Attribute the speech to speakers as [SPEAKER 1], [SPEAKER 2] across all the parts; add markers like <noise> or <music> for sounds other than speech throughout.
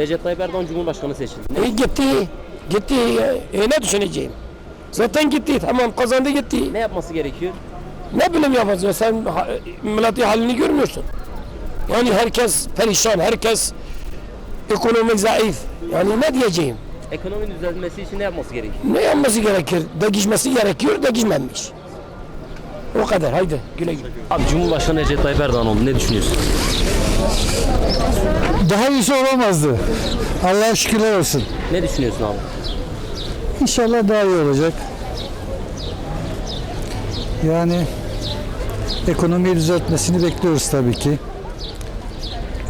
[SPEAKER 1] Recep Tayyip Erdoğan Cumhurbaşkanı seçildi.
[SPEAKER 2] E gitti. Gitti. E ne düşüneceğim? Zaten gitti. Tamam kazandı gitti.
[SPEAKER 1] Ne yapması gerekiyor?
[SPEAKER 2] Ne bileyim yapacağız? Sen ha, milletin halini görmüyorsun. Yani herkes perişan. Herkes ekonomik zayıf. Yani ne diyeceğim?
[SPEAKER 1] Ekonominin düzelmesi için ne yapması gerekiyor?
[SPEAKER 2] Ne yapması gerekir? Değişmesi gerekiyor. Değişmemiş. O kadar. Haydi güle güle.
[SPEAKER 1] Abi Cumhurbaşkanı Recep Tayyip Erdoğan oldu. Ne düşünüyorsun?
[SPEAKER 3] Daha iyisi olamazdı. Allah'a şükürler olsun.
[SPEAKER 1] Ne düşünüyorsun abi?
[SPEAKER 3] İnşallah daha iyi olacak. Yani ekonomiyi düzeltmesini bekliyoruz tabii ki.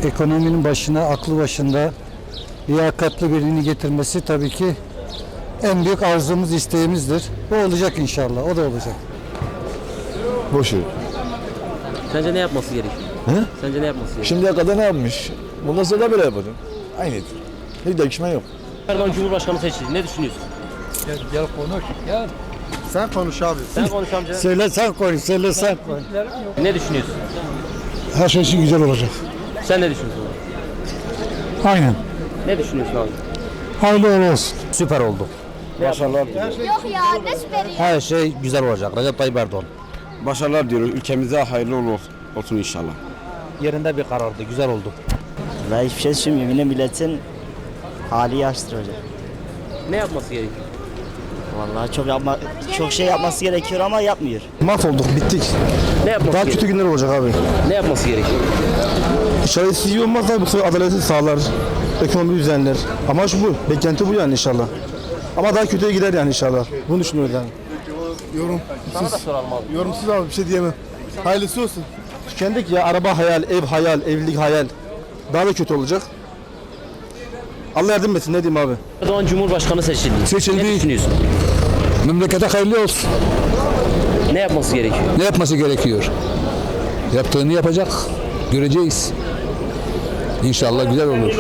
[SPEAKER 3] Ekonominin başına, aklı başında liyakatlı birini getirmesi tabii ki en büyük arzumuz, isteğimizdir. O olacak inşallah, o da olacak.
[SPEAKER 4] Boş ver.
[SPEAKER 1] Sence ne yapması gerekiyor?
[SPEAKER 4] He?
[SPEAKER 1] Sence ne yapması gerekiyor?
[SPEAKER 4] Şimdiye kadar ne yapmış? Bundan sonra da böyle yapacak. Aynıdır. Hiç değişme yok.
[SPEAKER 1] Erdoğan Cumhurbaşkanı seçildi. Ne düşünüyorsun?
[SPEAKER 5] Sen konuş abi.
[SPEAKER 1] Sen konuş amca.
[SPEAKER 3] Söyle sen koy, söyle sen koy.
[SPEAKER 1] Ne düşünüyorsun?
[SPEAKER 3] Her şey için güzel olacak.
[SPEAKER 1] Sen ne düşünüyorsun?
[SPEAKER 3] Aynen.
[SPEAKER 1] Ne düşünüyorsun abi?
[SPEAKER 3] Hayırlı uğurlu olsun.
[SPEAKER 6] Süper oldu.
[SPEAKER 4] Başarılar
[SPEAKER 7] Yok ya ne süperi ya.
[SPEAKER 6] Her şey güzel olacak. Recep Tayyip Erdoğan.
[SPEAKER 8] Başarılar diyoruz. Ülkemize hayırlı uğurlu olsun inşallah.
[SPEAKER 6] Yerinde bir karardı. Güzel oldu.
[SPEAKER 9] Ben hiçbir şey düşünmüyorum. Yine milletin hali yaştır hocam.
[SPEAKER 1] Ne yapması gerekiyor?
[SPEAKER 9] Vallahi çok yapma, çok şey yapması gerekiyor ama yapmıyor.
[SPEAKER 4] Mahvolduk, bittik.
[SPEAKER 1] Ne yapması
[SPEAKER 4] Daha kötü
[SPEAKER 1] gerekiyor?
[SPEAKER 4] günler olacak abi.
[SPEAKER 1] Ne yapması gerekiyor?
[SPEAKER 4] İnşallah iyi olmaz da bu sefer adaleti sağlar. Ekonomi düzenler. Amaç bu. Beklenti bu yani inşallah. Ama daha kötüye gider yani inşallah. Bunu düşünüyoruz yani. Yorum.
[SPEAKER 1] Sana da soralım abi.
[SPEAKER 4] Yorumsuz abi bir şey diyemem. Hayırlısı olsun. Tükendik ya araba hayal, ev hayal, evlilik hayal. Daha da kötü olacak. Allah yardım etsin ne diyeyim abi.
[SPEAKER 1] Erdoğan Cumhurbaşkanı seçildi.
[SPEAKER 3] Seçildi.
[SPEAKER 1] Ne düşünüyorsun?
[SPEAKER 3] Memlekete hayırlı olsun.
[SPEAKER 1] Ne yapması gerekiyor?
[SPEAKER 3] Ne yapması gerekiyor? Yaptığını yapacak. Göreceğiz. İnşallah güzel olur.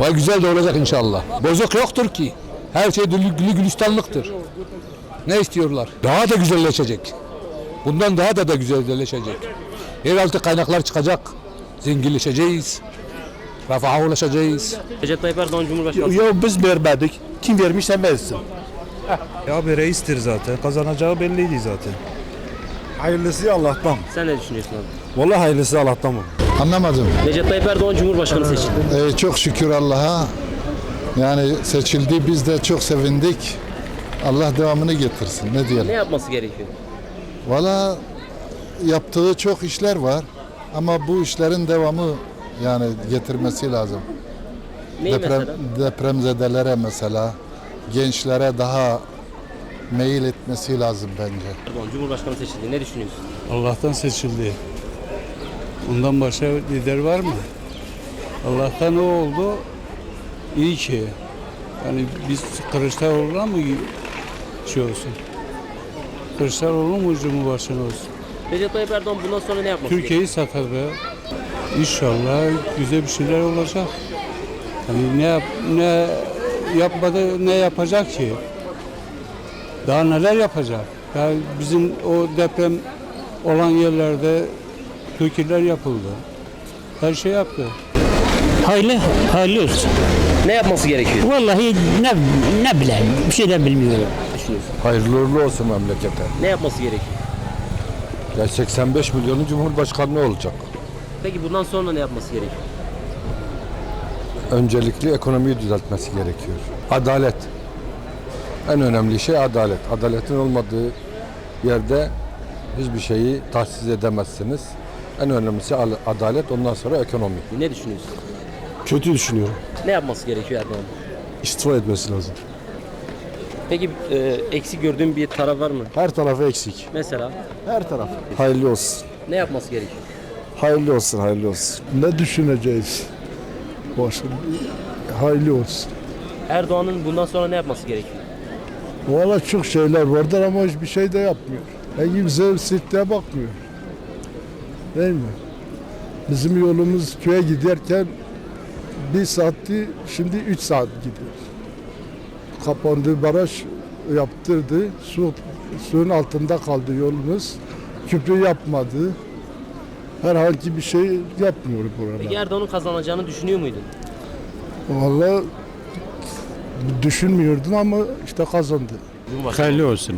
[SPEAKER 3] Vay güzel de olacak inşallah. Bozuk yoktur ki. Her şey gülü gülü gülistanlıktır. Ne istiyorlar? Daha da güzelleşecek. Bundan daha da da güzelleşecek. Yeraltı kaynaklar çıkacak. Zenginleşeceğiz. Refaha ulaşacağız.
[SPEAKER 1] Recep Tayyip Erdoğan Cumhurbaşkanı
[SPEAKER 4] Ya biz vermedik. Kim vermişse versin.
[SPEAKER 10] Abi reistir zaten. Kazanacağı belliydi zaten.
[SPEAKER 4] Hayırlısı Allah'tan.
[SPEAKER 1] Sen ne düşünüyorsun abi?
[SPEAKER 4] Vallahi hayırlısı Allah'tan mı?
[SPEAKER 3] Anlamadım.
[SPEAKER 1] Recep Tayyip Erdoğan Cumhurbaşkanı seçildi.
[SPEAKER 3] Ee, çok şükür Allah'a. Yani seçildi biz de çok sevindik. Allah devamını getirsin. Ne diyelim?
[SPEAKER 1] Ne yapması gerekiyor?
[SPEAKER 3] Valla yaptığı çok işler var. Ama bu işlerin devamı yani getirmesi lazım.
[SPEAKER 1] Neyi
[SPEAKER 3] Deprem,
[SPEAKER 1] mesela?
[SPEAKER 3] depremzedelere mesela gençlere daha meyil etmesi lazım bence.
[SPEAKER 1] Erdoğan Cumhurbaşkanı seçildi. Ne düşünüyorsun?
[SPEAKER 10] Allah'tan seçildi. Bundan başka lider var mı? Allah'tan o oldu. İyi ki. Yani biz Kılıçdaroğlu'na mı şey olsun? Kılıçdaroğlu mu Cumhurbaşkanı olsun?
[SPEAKER 1] Recep Tayyip Erdoğan bundan sonra ne gerekiyor?
[SPEAKER 10] Türkiye'yi satar be. İnşallah güzel bir şeyler olacak. Hani ne yap, ne yapmadı ne yapacak ki? Daha neler yapacak? Ya bizim o deprem olan yerlerde töküler yapıldı. Her şey yaptı.
[SPEAKER 2] Hayırlı, hayırlı olsun.
[SPEAKER 1] Ne yapması gerekiyor?
[SPEAKER 2] Vallahi ne, ne bileyim. Bir şey de bilmiyorum.
[SPEAKER 3] Hayırlı uğurlu olsun memlekete.
[SPEAKER 1] Ne yapması gerekiyor?
[SPEAKER 3] Ya 85 milyonun cumhurbaşkanlığı olacak.
[SPEAKER 1] Peki bundan sonra ne yapması gerekiyor?
[SPEAKER 3] Öncelikli ekonomiyi düzeltmesi gerekiyor. Adalet. En önemli şey adalet. Adaletin olmadığı yerde hiçbir şeyi tahsis edemezsiniz. En önemlisi al- adalet, ondan sonra ekonomi.
[SPEAKER 1] Ne düşünüyorsun?
[SPEAKER 4] Kötü düşünüyorum.
[SPEAKER 1] Ne yapması gerekiyor Erdoğan?
[SPEAKER 4] İstifa etmesi lazım.
[SPEAKER 1] Peki e, eksik gördüğün bir taraf var mı?
[SPEAKER 4] Her tarafı eksik.
[SPEAKER 1] Mesela
[SPEAKER 4] Her taraf. Hayırlı olsun.
[SPEAKER 1] ne yapması gerekiyor?
[SPEAKER 4] Hayırlı olsun, hayırlı olsun. Ne düşüneceğiz? Boş. Hayırlı olsun.
[SPEAKER 1] Erdoğan'ın bundan sonra ne yapması gerekiyor?
[SPEAKER 4] Valla çok şeyler vardır ama hiçbir şey de yapmıyor. En kimse sirtliğe bakmıyor. Değil mi? Bizim yolumuz köye giderken bir saatti, şimdi üç saat gidiyor. Kapandı, baraj yaptırdı, su suyun altında kaldı yolumuz. Köprü yapmadı. Herhangi bir şey yapmıyor
[SPEAKER 1] Peki
[SPEAKER 4] burada.
[SPEAKER 1] Erdoğan'ın kazanacağını düşünüyor muydun?
[SPEAKER 4] Vallahi düşünmüyordun ama işte kazandı.
[SPEAKER 1] Cumhurbaşkanı
[SPEAKER 11] Hayırlı olsun.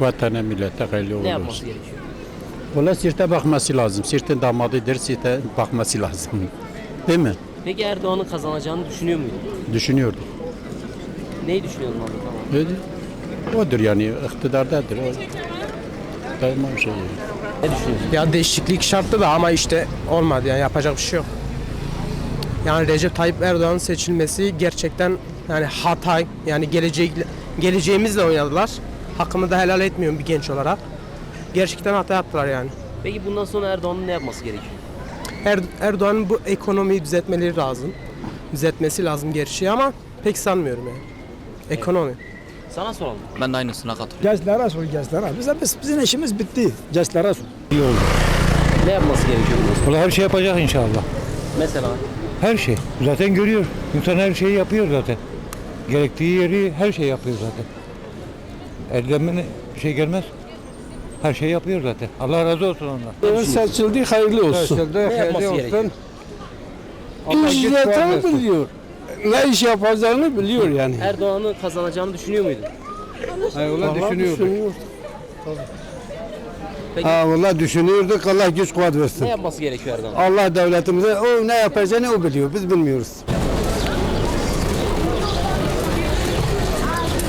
[SPEAKER 11] Vatana millete hayırlı
[SPEAKER 1] ne yapması gerekiyor?
[SPEAKER 11] Valla Sirt'e bakması lazım. Sirt'in damadıdır, Sirt'e bakması lazım. <laughs> Değil mi?
[SPEAKER 1] Peki Erdoğan'ın kazanacağını düşünüyor muydun?
[SPEAKER 11] Düşünüyordum.
[SPEAKER 1] Neyi düşünüyordun abi tamam.
[SPEAKER 11] Öyle. Odur yani, iktidardadır. O. Daima şey.
[SPEAKER 1] Ne düşünüyorsun?
[SPEAKER 5] Ya değişiklik şarttı da ama işte olmadı yani yapacak bir şey yok. Yani Recep Tayyip Erdoğan'ın seçilmesi gerçekten yani hata yani gelecek geleceğimizle oynadılar. Hakkımı da helal etmiyorum bir genç olarak. Gerçekten hata yaptılar yani.
[SPEAKER 1] Peki bundan sonra Erdoğan'ın ne yapması gerekiyor?
[SPEAKER 5] Er, Erdoğan'ın bu ekonomiyi düzeltmeleri lazım. Düzeltmesi lazım gerçeği ama pek sanmıyorum yani. Ekonomi.
[SPEAKER 1] Sana soralım.
[SPEAKER 12] Ben de aynısına katılıyorum.
[SPEAKER 10] Gençlere sor gençlere. Biz, biz, bizim işimiz bitti. Gençlere sor.
[SPEAKER 1] Ne yapması gerekiyor?
[SPEAKER 6] Valla her şey yapacak inşallah.
[SPEAKER 1] Mesela
[SPEAKER 6] Her şey. Zaten görüyor. İnsan her şeyi yapıyor zaten. Gerektiği yeri her şey yapıyor zaten. Elden bir şey gelmez. Her şey yapıyor zaten. Allah razı olsun ondan.
[SPEAKER 10] Seçildi hayırlı olsun.
[SPEAKER 1] ne yapması gerekiyor?
[SPEAKER 10] İş zaten biliyor. Ne iş yapacağını biliyor yani.
[SPEAKER 1] Erdoğan'ın kazanacağını düşünüyor muydun?
[SPEAKER 10] Vallahi düşünüyorduk.
[SPEAKER 4] Ha vallahi düşünüyorduk Allah güç kuvvet versin.
[SPEAKER 1] Ne yapması gerekiyor Erdoğan?
[SPEAKER 4] Allah devletimize o ne yapacağını o biliyor biz bilmiyoruz.